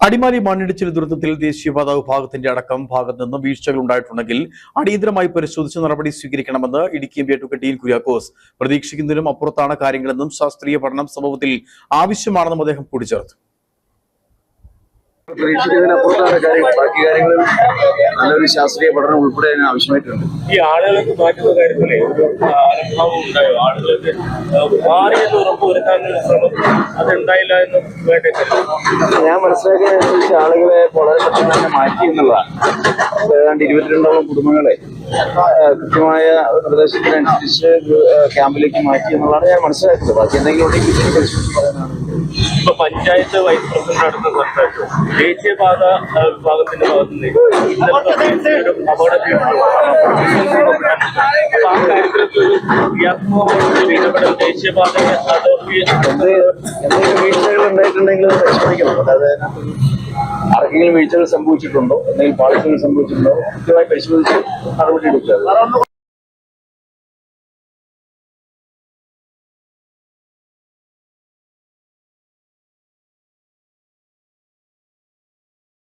അടിമാലി മണ്ണിടിച്ചിൽ ദുരന്തത്തിൽ ദേശീയപാത വിഭാഗത്തിന്റെ അടക്കം ഭാഗത്ത് നിന്നും വീഴ്ചകൾ ഉണ്ടായിട്ടുണ്ടെങ്കിൽ അടിയന്തരമായി പരിശോധിച്ച് നടപടി സ്വീകരിക്കണമെന്ന് Idukki M P advocate Dean Kuriakose. പ്രതീക്ഷിക്കുന്നതിനും അപ്പുറത്താണ് കാര്യങ്ങളെന്നും ശാസ്ത്രീയ പഠനം സംഭവത്തിൽ ആവശ്യമാണെന്നും അദ്ദേഹം കൂട്ടിച്ചേർത്തു. പ്രതീക്ഷിക്കുന്നതിനപ്പുറത്താണ് കാര്യങ്ങൾ ബാക്കി കാര്യങ്ങളിൽ നല്ലൊരു ശാസ്ത്രീയ പഠനം ഉൾപ്പെടെ അതിന് ആവശ്യമായിട്ടുണ്ട്. ഈ ആളുകൾക്ക് മാറ്റുന്ന കാര്യത്തിൽ അലംഭാവം ഉണ്ടായോ? ആളുകൾക്ക് മാറിയെന്ന് ഉറപ്പുവരുത്താനുള്ള ശ്രമം അതുണ്ടായില്ല എന്ന് വേണ്ടിയിട്ടില്ല ഞാൻ മനസ്സിലാക്കിയതനുസരിച്ച് ആളുകളെ വളരെ പെട്ടെന്ന് തന്നെ മാറ്റി എന്നുള്ളതാണ്. ഏതാണ്ട് ഇരുപത്തിരണ്ടോളം കുടുംബങ്ങളെ കൃത്യമായ പ്രദേശത്തിനനുസരിച്ച് ക്യാമ്പിലേക്ക് മാറ്റി എന്നുള്ളതാണ് ഞാൻ മനസ്സിലാക്കുന്നത്. ബാക്കി എന്തെങ്കിലും ഉണ്ടെങ്കിൽ പരിശോധിച്ച് പറയാനാണ്. ഇപ്പൊ പഞ്ചായത്ത് വൈസ് പ്രസിഡന്റ് അടുത്ത് സംസാരിച്ചു. ദേശീയപാത വിഭാഗത്തിന്റെ ഭാഗത്ത് നിന്ന് അപ്പൊ ആ കാര്യത്തിലൊക്കെ ഒരു ക്രിയാത്മകമായിട്ടുള്ള ഇടപെടൽ അതോറിറ്റി വീഴ്ചകൾ ഉണ്ടായിട്ടുണ്ടെങ്കിൽ പരിശോധിക്കണം. അതായത് ആർക്കെങ്കിലും വീഴ്ചകൾ സംഭവിച്ചിട്ടുണ്ടോ? അല്ലെങ്കിൽ പാളിച്ചകൾ സംഭവിച്ചിട്ടുണ്ടോ? കൃത്യമായി പരിശോധിച്ച് നടപടി എടുക്കുക.